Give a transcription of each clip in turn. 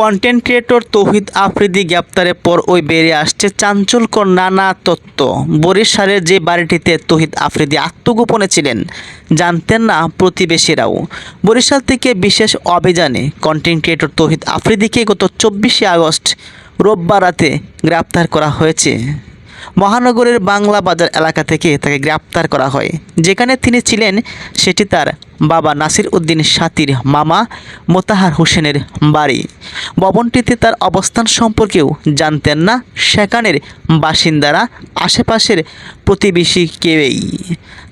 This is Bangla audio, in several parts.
কন্টেন্ট ক্রিয়েটর তৌহিদ আফ্রিদি গ্রেপ্তারের পর ওই বেরিয়ে আসছে চাঞ্চল্যকর নানা তত্ত্ব। বরিশালের যে বাড়িটিতে তৌহিদ আফ্রিদি আত্মগোপনে ছিলেন, জানতেন না প্রতিবেশীরাও। বরিশাল থেকে বিশেষ অভিযানে কন্টেন্ট ক্রিয়েটর তৌহিদ আফ্রিদিকে গত চব্বিশে আগস্ট রোববার রাতে গ্রেপ্তার করা হয়েছে। মহানগরের বাংলা বাজার এলাকা থেকে তাকে গ্রেপ্তার করা হয়। যেখানে তিনি ছিলেন, সেটি তার বাবা নাসির উদ্দিন সাতির মামা মোতাহার হোসেনের বাড়ি। ভবনটিতে তার অবস্থান সম্পর্কেও জানতেন না। সেখানের বাসিন্দারা আশেপাশের প্রতিবেশী কেউই।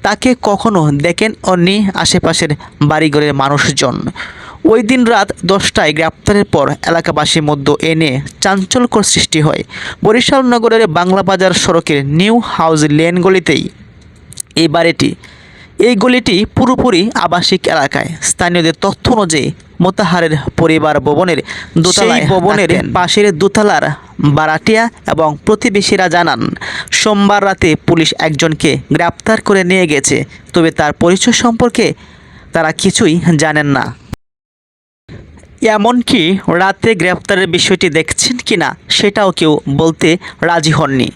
তাকে কখনো দেখেন অন্যি আশেপাশের বাড়িঘরের মানুষজন। ওই দিন রাত দশটায় গ্রেপ্তারের পর এলাকাবাসীর মধ্যে এনে চাঞ্চল্যকর সৃষ্টি হয়। বরিশাল নগরের বাংলা বাজার সড়কের নিউ হাউস লেন গলিতেই এই বাড়িটি। এই গলিটি পুরোপুরি আবাসিক এলাকায়। স্থানীয়দের তথ্য অনুযায়ী মোতাহারের পরিবার ভবনের দোতলায় ভবনের পাশের দোতলার বারাটিয়া এবং প্রতিবেশীরা জানান সোমবার রাতে পুলিশ একজনকে গ্রেপ্তার করে নিয়ে গেছে তবে তার পরিচয় সম্পর্কে তারা কিছুই জানেন না। এমনকি রাতে গ্রেপ্তারের বিষয়টি দেখছেন কিনা সেটাও কেউ বলতে রাজি হননি।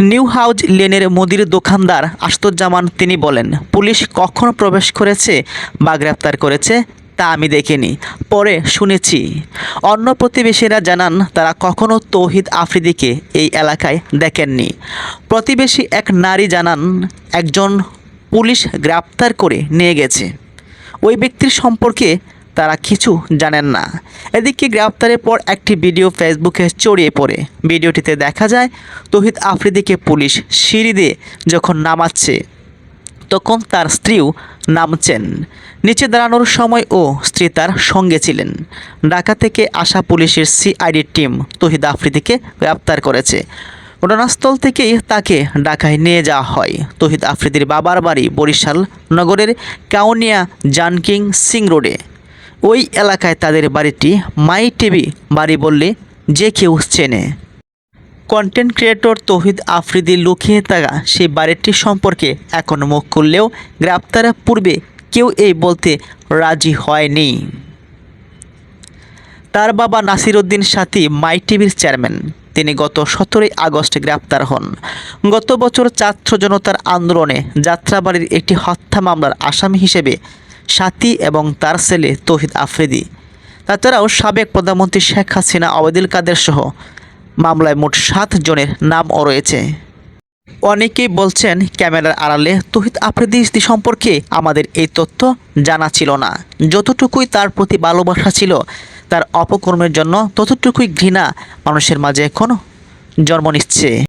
নিউ হাউজ লেনের মুদির দোকানদার আশতুজ্জামান তিনি বলেন, পুলিশ কখন প্রবেশ করেছে বা গ্রেপ্তার করেছে তা আমি দেখিনি। পরে শুনেছি। অন্য প্রতিবেশীরা জানান, তারা কখনো তৌহিদ আফ্রিদিকে এই এলাকায় দেখেননি। প্রতিবেশী এক নারী জানান, একজন পুলিশ গ্রেপ্তার করে নিয়ে গেছে। ওই ব্যক্তির সম্পর্কে তারা কিছু জানেন না। এদিকে গ্রেপ্তারের পর একটি ভিডিও ফেসবুকে ছড়িয়ে পড়ে। ভিডিওটিতে দেখা যায়, তহিদ আফ্রিদিকে পুলিশ সিঁড়ি দিয়ে যখন নামাচ্ছে, তখন তার স্ত্রীও নামছেন। নিচে দাঁড়ানোর সময় ও স্ত্রী তার সঙ্গে ছিলেন। ঢাকা থেকে আসা পুলিশের সিআইডি টিম তহিদ আফ্রিদিকে গ্রেপ্তার করেছে। ঘটনাস্থল থেকেই তাকে ঢাকায় নিয়ে যাওয়া হয়। তহিদ আফ্রিদির বাবার বাড়ি বরিশাল নগরের কাউনিয়া জানকিং সিং রোডে। ওই এলাকায় তাদের বাড়িটি মাই টিভি বাড়ি বললে যে কেউ চেনে। কন্টেন্ট ক্রিয়েটর তৌহিদ আফ্রিদি লুকিয়ে থাকা সেই বাড়িটি সম্পর্কে এখন মুখ খুললেও গ্রেপ্তারের পূর্বে কেউ এই বলতে রাজি হয়নি। তার বাবা নাসির উদ্দিন সাথী মাই টিভির চেয়ারম্যান। তিনি গত সতেরোই আগস্ট গ্রেপ্তার হন। গত বছর ছাত্র জনতার আন্দোলনে যাত্রাবাড়ির একটি হত্যা মামলার আসামি হিসেবে সাথী এবং তার ছেলে তৌহিদ আফ্রিদি। তাছাড়াও সাবেক প্রধানমন্ত্রী শেখ হাসিনা অবেদুল কাদের সহ মামলায় মোট সাত জনের নামও রয়েছে। অনেকেই বলছেন, ক্যামেরার আড়ালে তহিদ আফ্রিদি সম্পর্কে আমাদের এই তথ্য জানা ছিল না। যতটুকুই তার প্রতি ভালোবাসা ছিল, তার অপকর্মের জন্য ততটুকুই ঘৃণা মানুষের মাঝে এখন জন্ম নিচ্ছে।